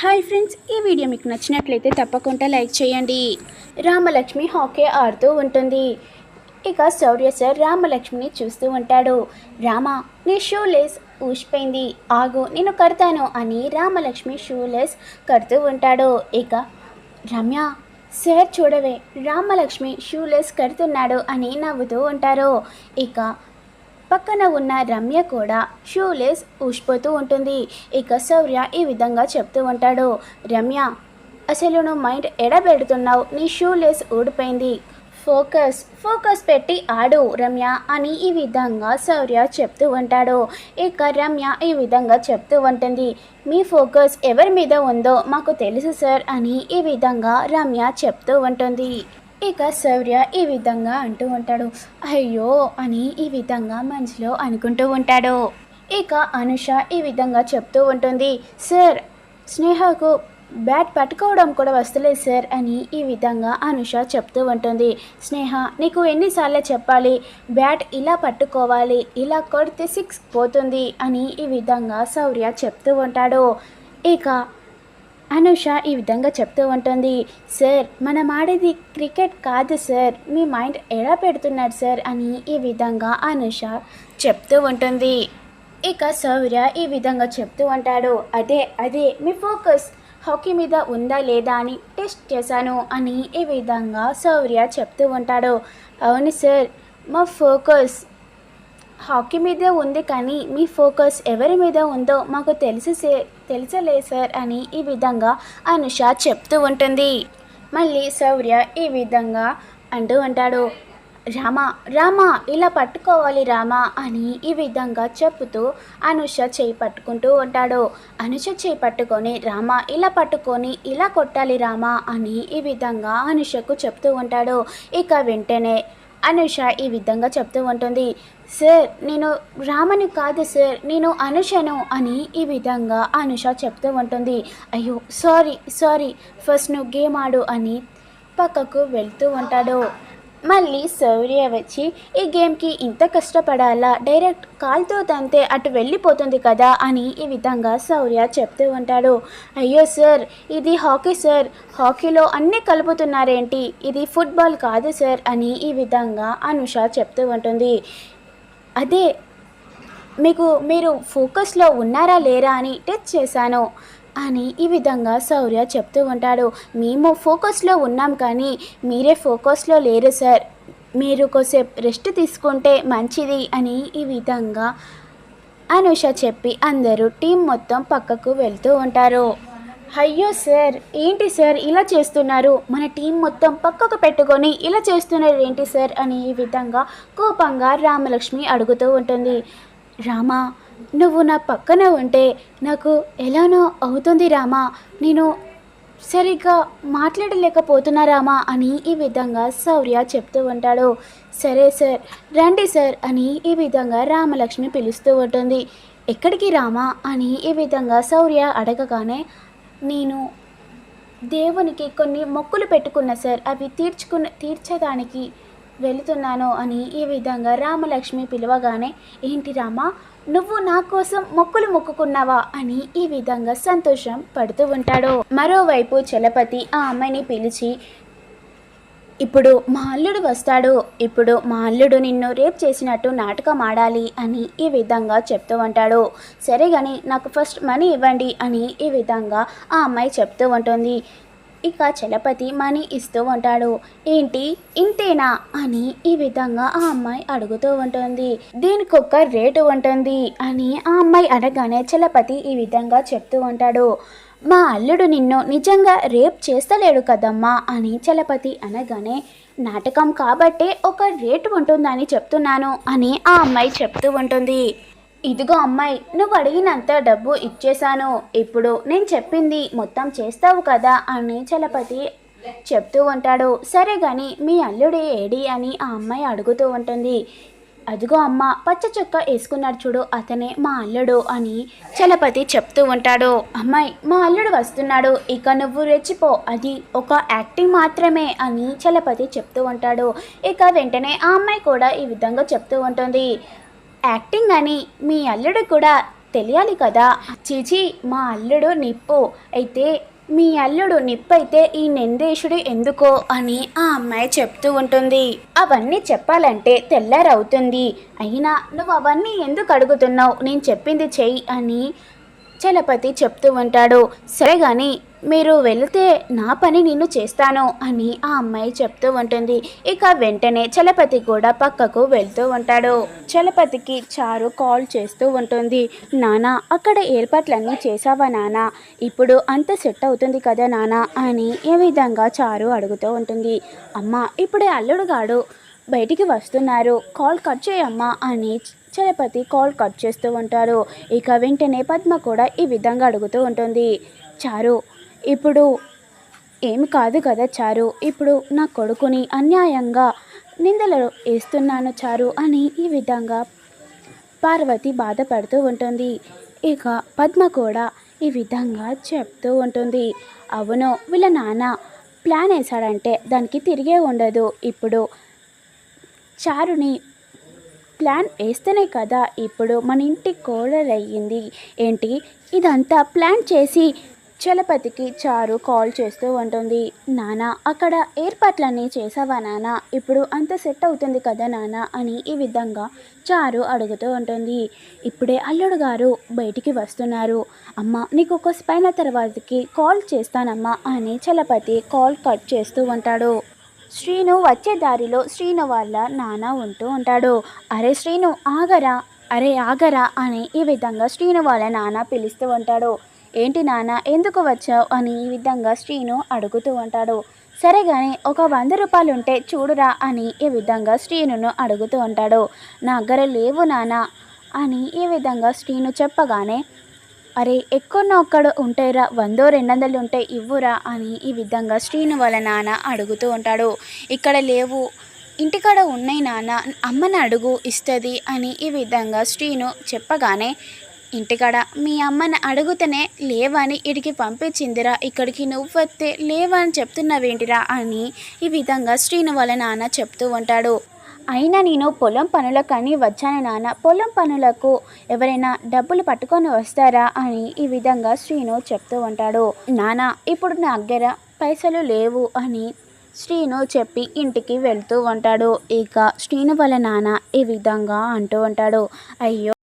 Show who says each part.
Speaker 1: Hi friends ఈ video మీకు నచ్చినట్లయితే తప్పకుండా లైక్ చేయండి. రామలక్ష్మి హాకీ ఆడుతూ ఉంటుంది. ఇక శౌర్య సార్ రామలక్ష్మిని చూస్తూ ఉంటాడు. రామ నీ షూ లేస్ ఊసిపోయింది. ఆగు నేను కడతాను అని రామలక్ష్మి షూ లేస్ కడుతూ ఉంటాడు. ఇక రమ్య సార్ చూడవే రామలక్ష్మి షూ లేస్ కడుతున్నాడు అని నవ్వుతూ ఉంటారు. ఇక పక్కన ఉన్న రమ్య కూడా షూలెస్ ఊసిపోతూ ఉంటుంది. ఇక శౌర్య ఈ విధంగా చెప్తూ ఉంటాడు. రమ్య అసలు నువ్వు మైండ్ ఎడబెడుతున్నావు నీ షూలెస్ ఊడిపోయింది. ఫోకస్ ఫోకస్ పెట్టి ఆడు రమ్య అని ఈ విధంగా శౌర్య చెప్తూ ఉంటాడు. ఇక రమ్య ఈ విధంగా చెప్తూ ఉంటుంది. మీ ఫోకస్ ఎవరి మీద ఉందో మాకు తెలుసు సార్ అని ఈ విధంగా రమ్య చెప్తూ ఉంటుంది. ఇక శౌర్య ఈ విధంగా అంటూ ఉంటాడు. అయ్యో అని ఈ విధంగా మనసులో అనుకుంటూ ఉంటాడు. ఇక అనుష ఈ విధంగా చెప్తూ ఉంటుంది. సార్ స్నేహకు బ్యాట్ పట్టుకోవడం కూడా వస్తలేదు సార్ అని ఈ విధంగా అనుష చెప్తూ ఉంటుంది. స్నేహ నీకు ఎన్నిసార్లు చెప్పాలి? బ్యాట్ ఇలా పట్టుకోవాలి ఇలా కొడితే సిక్స్ పోతుంది అని ఈ విధంగా శౌర్య చెప్తూ ఉంటాడు. ఇక అనుష ఈ విధంగా చెప్తూ ఉంటుంది సార్ మనం ఆడేది క్రికెట్ కాదు సార్ మీ మైండ్ ఎలా పెడుతున్నారు సార్? అని ఈ విధంగా అనుష చెప్తూ ఉంటుంది. ఇక సౌర్య ఈ విధంగా చెప్తూ ఉంటాడు అదే అదే మీ ఫోకస్ హాకీ మీద ఉందా లేదా అని టెస్ట్ చేశాను అని ఈ విధంగా సౌర్య చెప్తూ ఉంటాడు. అవును సార్ మా ఫోకస్ హాకీ మీదే ఉంది కానీ మీ ఫోకస్ ఎవరి మీద ఉందో మాకు తెలిసి తెలిసలే సార్ అని ఈ విధంగా అనుష చెప్తూ ఉంటుంది. మళ్ళీ శౌర్య ఈ విధంగా అంటూ ఉంటాడు. రామ రామ ఇలా పట్టుకోవాలి రామ అని ఈ విధంగా చెప్తూ అనుష చేయి పట్టుకుంటూ ఉంటాడు. అనుష చేయి పట్టుకొని రామ ఇలా పట్టుకొని ఇలా కొట్టాలి రామ అని ఈ విధంగా అనుషకు చెప్తూ ఉంటాడు. ఇక వెంటనే అనుష ఈ విధంగా చెప్తూ ఉంటుంది. సార్ నేను రామని కాదు సార్ నేను అనుషను అని ఈ విధంగా అనుష చెప్తూ ఉంటుంది. అయ్యో సారీ సారీ ఫస్ట్ నువ్వు గేమ్ ఆడు అని పక్కకు వెళ్తూ ఉంటాడు. మళ్ళీ సౌర్య వచ్చి ఈ గేమ్కి ఇంత కష్టపడాలా? డైరెక్ట్ కాల్తో తంతే అటు వెళ్ళిపోతుంది కదా? అని ఈ విధంగా సౌర్య చెప్తూ ఉంటాడు. అయ్యో సార్ ఇది హాకీ సార్ హాకీలో అన్నీ కలుపుతున్నారేంటి? ఇది ఫుట్బాల్ కాదు సార్ అని ఈ విధంగా అనుష చెప్తూ ఉంటుంది. అదే మీకు మీరు ఫోకస్లో ఉన్నారా లేరా అని టెస్ట్ చేశాను. అని ఈ విధంగా శౌర్య చెప్తూ ఉంటాడు. మేము ఫోకస్లో ఉన్నాం కానీ మీరే ఫోకస్లో లేరు సార్. మీరు కొద్దిసేపు రెస్ట్ తీసుకుంటే మంచిది అని ఈ విధంగా అనుష చెప్పి అందరూ టీం మొత్తం పక్కకు వెళ్తూ ఉంటారు. అయ్యో సార్ ఏంటి సార్ ఇలా చేస్తున్నారు? మన టీం మొత్తం పక్కకు పెట్టుకొని ఇలా చేస్తున్నారు ఏంటి సార్ అని ఈ విధంగా కోపంగా రామలక్ష్మి అడుగుతూ ఉంటుంది. రామా నువ్వు నా పక్కన ఉంటే నాకు ఎలానో అవుతుంది రామా. నేను సరిగ్గా మాట్లాడలేకపోతున్నా రామా అని ఈ విధంగా శౌర్య చెప్తూ ఉంటాడు. సరే సార్ రండి సార్ అని ఈ విధంగా రామలక్ష్మి పిలుస్తూ ఉంటుంది. ఎక్కడికి రామా అని ఈ విధంగా శౌర్య అడగగానే నేను దేవునికి కొన్ని మొక్కులు పెట్టుకున్నా సార్ అవి తీర్చుకున్న తీర్చడానికి వెళుతున్నాను అని ఈ విధంగా రామలక్ష్మి పిలవగానే ఏంటి రామా నువ్వు నా కోసం మొక్కులు మొక్కుకున్నావా? అని ఈ విధంగా సంతోషం పడుతూ ఉంటాడు. మరోవైపు చలపతి ఆ అమ్మాయిని పిలిచి ఇప్పుడు మా అల్లుడు వస్తాడు. ఇప్పుడు మా అల్లుడు నిన్ను రేప్ చేసినట్టు నాటకం ఆడాలి అని ఈ విధంగా చెప్తూ ఉంటాడు. సరే కానీ నాకు ఫస్ట్ మనీ ఇవ్వండి అని ఈ విధంగా ఆ అమ్మాయి చెప్తూ ఉంటుంది. ఇక చలపతి మనీ ఇస్తూ ఉంటాడు. ఏంటి? ఇంతేనా? అని ఈ విధంగా ఆ అమ్మాయి అడుగుతూ ఉంటుంది. దీనికి ఒక రేటు ఉంటుంది అని ఆ అమ్మాయి అడగానే చలపతి ఈ విధంగా చెప్తూ ఉంటాడు. మా అల్లుడు నిన్ను నిజంగా రేప్ చేస్తలేడు కదమ్మా అని చలపతి అనగానే నాటకం కాబట్టే ఒక రేటు ఉంటుందని చెప్తున్నాను అని ఆ అమ్మాయి చెప్తూ ఉంటుంది. ఇదిగో అమ్మాయి నువ్వు అడిగినంత డబ్బు ఇచ్చేశాను. ఇప్పుడు నేను చెప్పింది మొత్తం చేస్తావు కదా అని చలపతి చెప్తూ ఉంటాడు. సరే గాని మీ అల్లుడే ఏడి అని ఆ అమ్మాయి అడుగుతూ ఉంటుంది. అదిగో అమ్మ పచ్చ చొక్క వేసుకున్నాడు చూడు అతనే మా అల్లుడు అని చలపతి చెప్తూ ఉంటాడు. అమ్మాయి మా అల్లుడు వస్తున్నాడు ఇక నువ్వు రెచ్చిపో అది ఒక యాక్టింగ్ మాత్రమే అని చలపతి చెప్తూ ఉంటాడు. ఇక వెంటనే ఆ అమ్మాయి కూడా ఈ విధంగా చెప్తూ ఉంటుంది. యాక్టింగ్ అని మీ అల్లుడు కూడా తెలియాలి కదా? చీచి మా అల్లుడు నిప్పు అయితే మీ అల్లుడు నిప్పైతే ఈ నిందేశుడు ఎందుకో అని ఆ అమ్మాయి చెప్తూ ఉంటుంది. అవన్నీ చెప్పాలంటే తెల్లారవుతుంది. అయినా నువ్వు అవన్నీ ఎందుకు అడుగుతున్నావు? నేను చెప్పింది చెయ్యి అని చలపతి చెప్తూ ఉంటాడు. సరే కానీ మీరు వెళితే నా పని నేను చేస్తాను అని ఆ అమ్మాయి చెప్తూ ఉంటుంది. ఇక వెంటనే చలపతి కూడా పక్కకు వెళ్తూ ఉంటాడు. చలపతికి చారు కాల్ చేస్తూ ఉంటుంది. నానా అక్కడ ఏర్పాట్లన్నీ చేసావా నానా? ఇప్పుడు అంత సెట్ అవుతుంది కదా నానా? అని ఏ విధంగా చారు అడుగుతూ ఉంటుంది. అమ్మ ఇప్పుడే అల్లుడుగాడు బయటికి వస్తున్నారు. కాల్ కట్ చేయమ్మా అని చలపతి కాల్ కట్ చేస్తూ ఉంటారు ఇక వెంటనే పద్మ కూడా ఈ విధంగా అడుగుతూ ఉంటుంది. చారు ఇప్పుడు ఏమి కాదు కదా చారు ఇప్పుడు నా కొడుకుని అన్యాయంగా నిందలు వేస్తున్నాను చారు అని ఈ విధంగా పార్వతి బాధపడుతూ ఉంటుంది. ఇక పద్మ కూడా ఈ విధంగా చెప్తూ ఉంటుంది. అవును వీళ్ళ నాన్న ప్లాన్ వేశాడంటే దానికి తిరిగే ఉండదు. ఇప్పుడు చారుని ప్లాన్ వేస్తేనే కదా ఇప్పుడు మన ఇంటి కోడలయ్యింది. ఏంటి? ఇదంతా ప్లాన్ చేసి చలపతికి చారు కాల్ చేస్తూ ఉంటుంది. నానా అక్కడ ఏర్పాట్లన్నీ చేసావా నానా? ఇప్పుడు అంత సెట్ అవుతుంది కదా నానా? అని ఈ విధంగా చారు అడుగుతూ ఉంటుంది. ఇప్పుడే అల్లుడు గారు బయటికి వస్తున్నారు. అమ్మ నీకు ఒక పైన తర్వాతకి కాల్ చేస్తానమ్మా అని చలపతి కాల్ కట్ చేస్తూ ఉంటాడు. శ్రీను వచ్చే దారిలో శ్రీను వాళ్ళ నాన్న ఉంటూ ఉంటాడు. అరే శ్రీను ఆగరా? అరే ఆగరా? అని ఈ విధంగా శ్రీను వాళ్ళ నాన్న పిలుస్తూ ఉంటాడు. ఏంటి నాన్న ఎందుకు వచ్చావు? అని ఈ విధంగా శ్రీను అడుగుతూ ఉంటాడు. సరే కానీ ఒక వంద రూపాయలు ఉంటే చూడురా అని ఈ విధంగా శ్రీనును అడుగుతూ ఉంటాడు. నా దగ్గర లేవు నాన్న అని ఈ విధంగా శ్రీను చెప్పగానే అరే ఎక్కడో ఒక్కడ ఉంటాయిరా వందో రెండు వందలు ఉంటే ఇవ్వురా అని ఈ విధంగా శ్రీను వాళ్ళ నాన్న అడుగుతూ ఉంటాడు. ఇక్కడ లేవు ఇంటికాడ ఉన్నాయి నాన్న అమ్మని అడుగు ఇస్తుంది అని ఈ విధంగా శ్రీను చెప్పగానే ఇంటికాడ మీ అమ్మని అడుగుతూనే లేవని ఇడికి పంపించిందిరా. ఇక్కడికి నువ్వు వస్తే లేవని చెప్తున్నావేంటిరా అని ఈ విధంగా శ్రీను వాళ్ళ నాన్న చెప్తూ ఉంటాడు. అయినా నేను పొలం పనులకని వచ్చాను నాన్న. పొలం పనులకు ఎవరైనా డబ్బులు పట్టుకొని వస్తారా అని ఈ విధంగా శ్రీను చెప్తూ ఉంటాడు. నాన్న ఇప్పుడు నా దగ్గర పైసలు లేవు అని శ్రీను చెప్పి ఇంటికి వెళ్తూ ఉంటాడు. ఇక శ్రీను వాళ్ళ నాన్న ఈ విధంగా అంటూ ఉంటాడు. అయ్యో